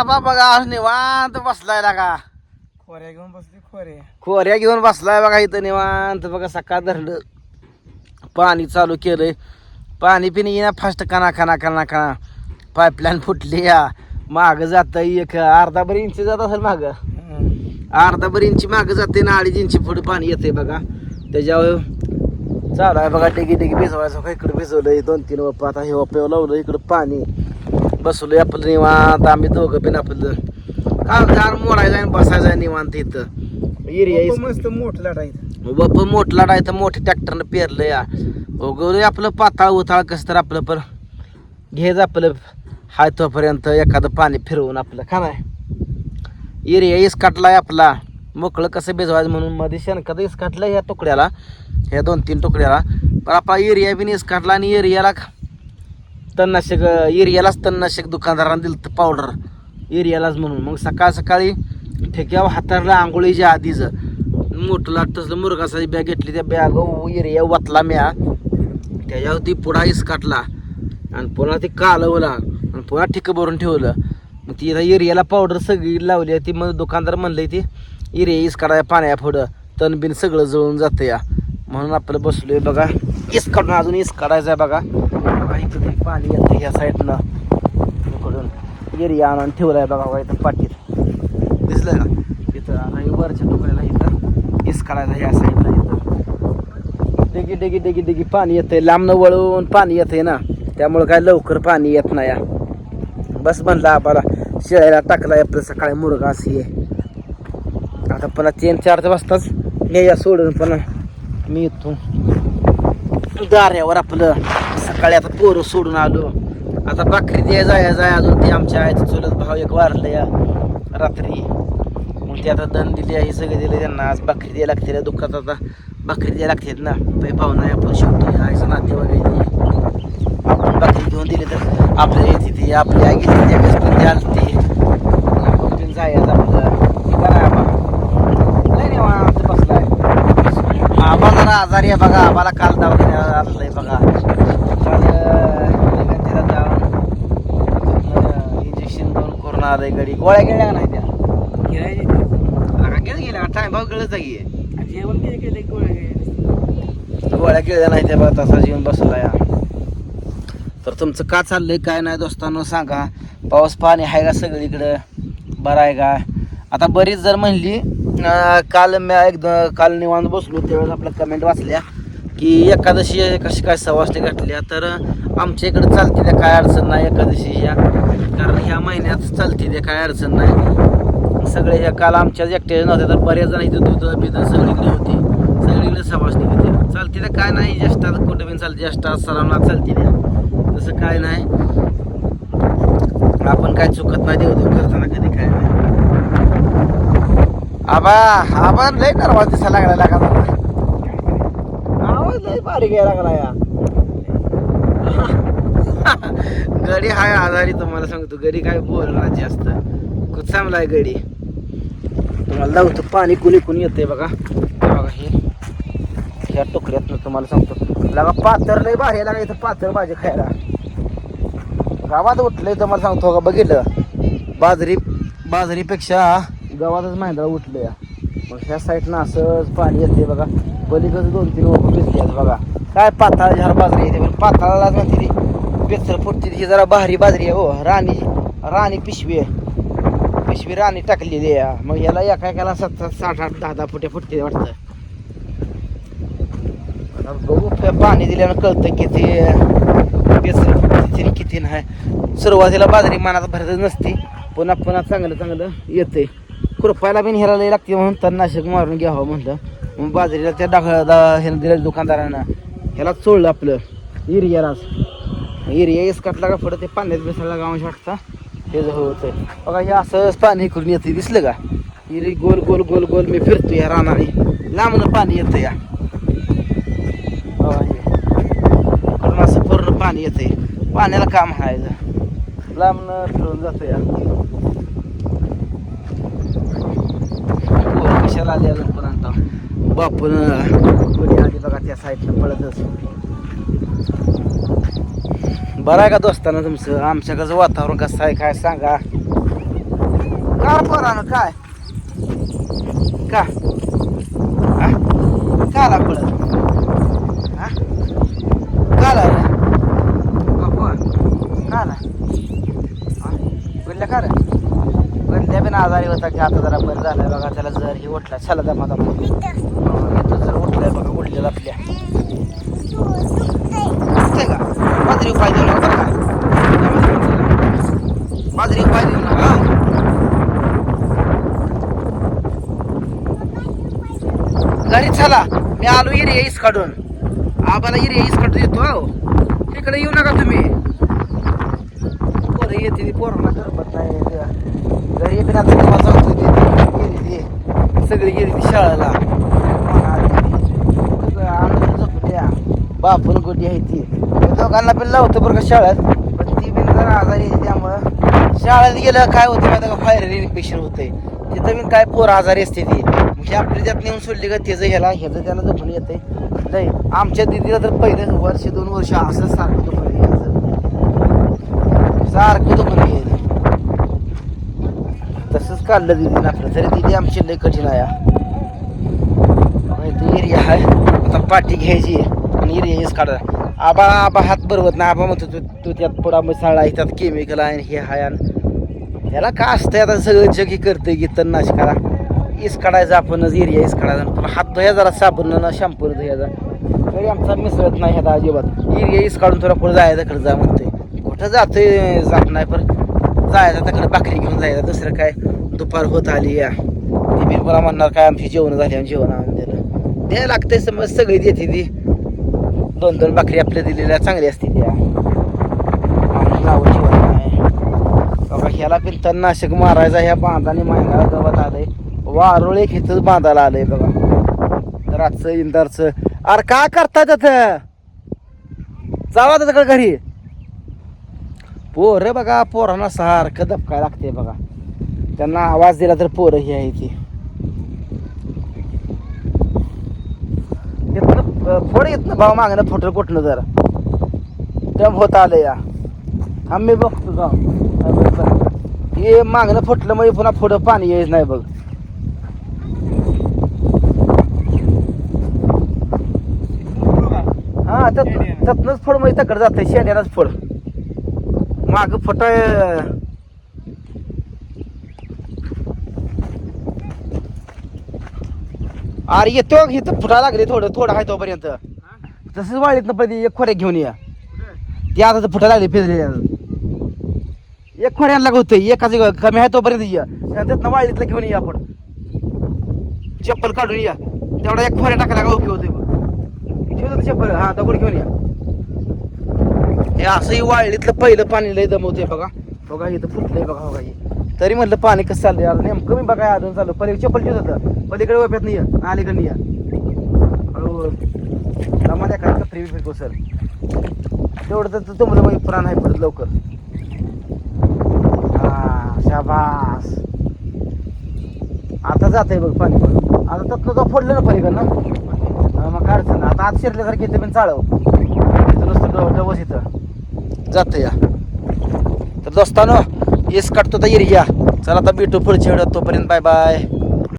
बघा आज निवांत बसलाय लागा खोऱ्या घेऊन बसली खोरे. खोऱ्या घेऊन बसलाय बघा इथं निवांत. बघा सकाळ धरलं. पाणी चालू केलंय. पाणी पिणे येईना फास्ट कना कना कना कना पाईपलाईन फुटली या. माग जात एक. अर्धा बर इंच जात असेल माग. अर्धा बर इंची माग जाते ना अडीच इंची पुढे पाणी येते बघा. त्याच्यावर चालू आहे बघा. डेगी डेगी भिजवायचं का इकडे भिजवलंय. दोन तीन वप. आता हे वप्यावर लावलं इकडं पाणी. बसलोय आपलं निवांत. आम्ही दोघं पण आपलं काय झाड मोडायचं आणि बसायचं आहे निवांत इथं. एरिया मस्त मोठ लढाईत बाप मोठला डाय तर मोठ्या ट्रॅक्टरनं पेरलं या. उगवलं आपलं पाताळ उताळ कसं तर आपलं पर घ्यायचं आपलं. हाय तोपर्यंत एखादं पाणी फिरवून आपलं. का नाही एरिया इसकाटलाय आपला. मोकळं कसं भिजवायचं म्हणून मध्ये शेणखत इसकाटलं ह्या तुकड्याला. ह्या दोन तीन तुकड्याला. पण आपला एरिया बी इसकाटला आणि एरियाला तणनाशक एरियालाच तणनाशक दुकानदारांना दिलं तर पावडर एरियालाच म्हणून. मग सकाळ सकाळी ठेक्यावर हाताळला आंघोळीच्या आधीच. मोठं लाट तसलं मुरगासाची बॅग घेतली त्या बॅग एरिया वातला म्या. त्याच्यावर ती पुढा इसकाटला आणि पुन्हा ती कालवला. आणि पुन्हा ठिकं भरून ठेवलं. मग ती एरियाला पावडर सगळी लावली. आहे ती मग दुकानदार म्हणलंय ती एरिया इसकाटाय पाण्या पुढं. तण बिन सगळं जळून जातं या. म्हणून आपलं बसलोय बघा. इस काढून अजून इस काढायचं आहे बघा. इथं पाणी येतं ह्या साईडनं. इकडून. एरिया आणून ठेवलाय बघा बघा इथं पाठीत दिसलं का? इथं आणि वरच्या तुकड्याला इथं इस काढायला ह्या साईडला इथं. डेगी डेगी डेगी डेगी पाणी येतंय. लांबनं वळून पाणी येतंय ना. त्यामुळे काय लवकर पाणी येत नाही या. बस म्हणला आम्हाला शिळायला टाकलाय आपलं सकाळी मुरगास असे आता पण तीन चार वाजताच या सोडून पण मी इथून दाऱ्यावर आपलं सकाळी आता पोरं सोडून आलो. आता बाकरी द्याय जाया जाय. अजून ते आमच्या आईचं चुलत भाव एक वारलं या. रात्री. मग ते आता दण दिली आहे सगळे दिले त्यांना. आज बाकरी द्यायला लागते दुःखात आता. बाकरी द्यायला लागतात ना. पै पाहुणा आहे आपण शेवटी आईचं नाते वगैरे आपण बाकरी घेऊन दिली तर आपल्या येते ती आपली आई घेतली त्यावेळेस पण द्याल ती आपण पण जायचं आपलं. हे करा बसलाय. आबा आजारी आहे बघा. आम्हाला काल दवाखान्यात आहे बघा काल अं, तिला जाऊन करून आलंय गोळ्या गेल्या का नाही त्या? गेल्या टाइम भाऊ गळत जागी जेवण केलं केलं गोळ्या गोळ्या नाही त्या बघा तसा जेवण बसला या. तर तुमचं का चाललंय काय नाही दोस्तांनो सांगा. पाऊस पाणी आहे का सगळीकडं? बरं आहे का? आता बरीच जर म्हणली अं, काल मी एकदा काल निवांत बसलो त्यावेळेस आपल्या कमेंट वाचल्या. की एकादशी कशी काय सवासणी घातल्या तर आमच्या इकडे चालते त्या काय अडचण नाही एकादशी या. कारण ह्या महिन्यात चालते त्या काय अडचण नाही. सगळे ह्या काल आमच्याच एकट्याचे नव्हते तर बऱ्याच जण इथं दूध बिध सगळीकडे होती. सगळीकडे सवासणी होते. चालते तर काय नाही ज्येष्ठात कुठे पण चालते ज्येष्ठात सरांना चालते त्या तसं काय नाही. आपण काय चुकत नाही देऊ देऊ करताना कधी काय नाही. आबा आबा लय करवा दिसायला लागला लागा लय भारी घ्यायला लागला या. गडी हाय आजारी तुम्हाला सांगतो. गडी काय बोलणार जास्त कुचामलाय गडी. तुम्हाला लावतो पाणी कुणी कुणी येते बघा. बघा हे. ह्या टोकऱ्यात तुम्हाला सांगतो. लागा पातर लय भारी लागा इथं पातर भाजी खायला. गावात उठलंय तुम्हाला सांगतो का? बघितलं? बाजरी बाजरीपेक्षा गावातच महिंद्रा उठलं या मग ह्या साईडनं असंच पाणी येते बघा. पलीकडे दोन तीन ओप भिजले बघा. काय पाताळ झाड बाजरी येते पण पाताळाला म्हणते ती बेचर फुटते ही जरा भारी बाजरी आहे हो. राणी राणी पिशवी आहे. पिशवी राणी टाकलेली आहे. मग याला एका एकाला सात सात साठ आठ दहा दहा फुटे फुटते वाटतं. बघू पाणी दिल्यानं कळतं किती बेचर फुटते किती नाही. सुरुवातीला बाजरी मनात भरत नसते. पुन्हा पुन्हा चांगलं चांगलं येते खुरपायला बिन ह्याला लई लागते म्हणून तणनाशक मारून घ्यावं म्हणलं. मग बाजरीला त्या डाक ह्यानं दिलं दुकानदारानं ह्याला चोळलं आपलं एरियालाच. एरिया इस कटला का पुढं ते पाण्यात बेसायला गावांशी वाटतं हे होतं बघा हे असंच पाणी करून येते दिसलं का? युरी गोल गोल गोल गोल मी फिरतो या रानाने. लांबनं पाणी येतं या. इकडून असं पूर्ण पाणी येते पाण्याला काम हायचं लांबनं फिरून जातं या. कशाला आली अजून पण बापून आधी बघा त्या साईडला पळतच बरं आहे का दोस्ताना तुमचं? आमच्याकडचं वातावरण कसं आहे काय सांगा? का पोरानं काय? का? हा? का आला पळत हा? का रे का बोलल्या का रे बोलल्या आजारी होता की आता जरा बरं झालं बघा त्याला जर हे उठला चला दमा दमा तो जर उठलाय बघा उडलेला आपल्या. दुखतंय का? बाजरी उपाय देऊ नका का? बाजरी उपाय देऊ नका घरी चला मी आलो इरे येईस काढून. आबाला इरे येईस काढून येतो हो. तिकडे येऊ नका तुम्ही. पोरं येते पोरांना करपत नाही घरी येते आता तेव्हा जातो ते गेली ती सगळी गेली ती शाळेला. द्या बापून गोटी आहे ती. दोघांना पण लावतो बरं का शाळेत. पण ती पण जरा आजारी आहे त्यामुळं शाळेत गेलं काय होतं माहिती का? व्हायरल इन्फेक्शन होते तिथं पण काय पोर आजारी असते ती. म्हणजे आपली त्यात नेऊन सोडली का त्याचं ह्याला ह्याचं त्याला जखून येते नाही आमच्या दिदीला तर पहिलं वर्ष दोन वर्ष असं सारखं दुखणं सारखं दुखणं यायचं तसंच काढलं आपलं तरी दिदी आमची लय कठीण आहे एरिया आहे. आता पाठी घ्यायची आणि एरिया हेच काढा. आबा आबा हात बरोबर नाही. आबा म्हणतो तू तू त्यात पुढा मसाला आहे त्यात केमिकल आहे आणि हे आहे आणि त्याला का असतंय? आता सगळं जगी करतंय की तणनाशकाला इस काढायचा आपणच एरिया इस काढायचा. पण हात धुया जरा साबण ना शॅम्पू धुयाचा तरी आमचा मिसळत नाही आता अजिबात. एरिया इस काढून थोडा पुढे जायचा खरं जा म्हणते कुठं जातोय जात नाही पण जायचं तिकडे भाकरी घेऊन जायचं. दुसरं काय? दुपार होत आली या. ती बी मला म्हणणार काय आमची जेवण झाली आणि जेवण आणून दिलं. द्यायला लागतंय समज सगळी देते ती. दोन दोन भाकरी आपल्या दिलेल्या चांगली असते त्या नावं जेवण नाही. ह्याला पण तणनाशक मारायचा ह्या बांधाने मायनाला गवत आलंय. वारुळ एक इथंच बांधायला आलंय बघा. रातचं इंदारचं. अरे काय करता तिथं? जावा तिकडे घरी? पोरं बघा पोरांना सारखं दबकाय लागते बघा. त्यांना आवाज दिला तर पोरं ही आहे ती. फोड येत ना भाऊ मागणं फोटो कुठनं जरा. दम होत आलं या. आम्ही मी बघतो जाऊ. हे मागणं फुटलं म्हणजे पुन्हा पुढं पाणी येत नाही बघ. हा त्यात त्यातनंच फोड म्हणजे तकड जात शेंड्यालाच फोड. माग फुट अरे येतो इथं फुटा लागले थोडं थोडं आहे तोपर्यंत. तसंच वाळीत ना पहिले एक खोऱ्या घेऊन या. ते आता फुटा लागले फिरले एक खोऱ्याला होतं एकाच कमी आहे तोपर्यंत या. त्यातनं वाळीतलं घेऊन या आपण. चप्पल काढून या. तेवढा एक खोऱ्या टाकायला ओके होते ठेवतो चप्पल. हा दगड घेऊन या? हे असंही वाळलीतलं पहिलं पाणी लय दमवते बघा. बघा इथं फुटलंय बघा बघा हे. तरी म्हटलं पाणी कसं चाललंय? यार नेमकं मी बघा अजून चालू पलीकडे चप्पल ठेवत होतं. पलीकडे वप्यात नाही आहे अलीकडे नाही हळूहळू जमा काय फिरको सर तेवढं तर तुम्हाला मग प्राण आहे पडत लवकर. हा शाबास. आता जात आहे बघ पाणी पण. आता तत्न तो फोडलं ना पलीकडं ना? मग काढचं ना आता आत शिरल्यासारखं येते पण चाळव. नुसतं डव- डवस इथं. जातं या. तर दोस्तानो येस काढतो तर एरिया चला आता भेटू पुढच्या वेळात तोपर्यंत बाय बाय.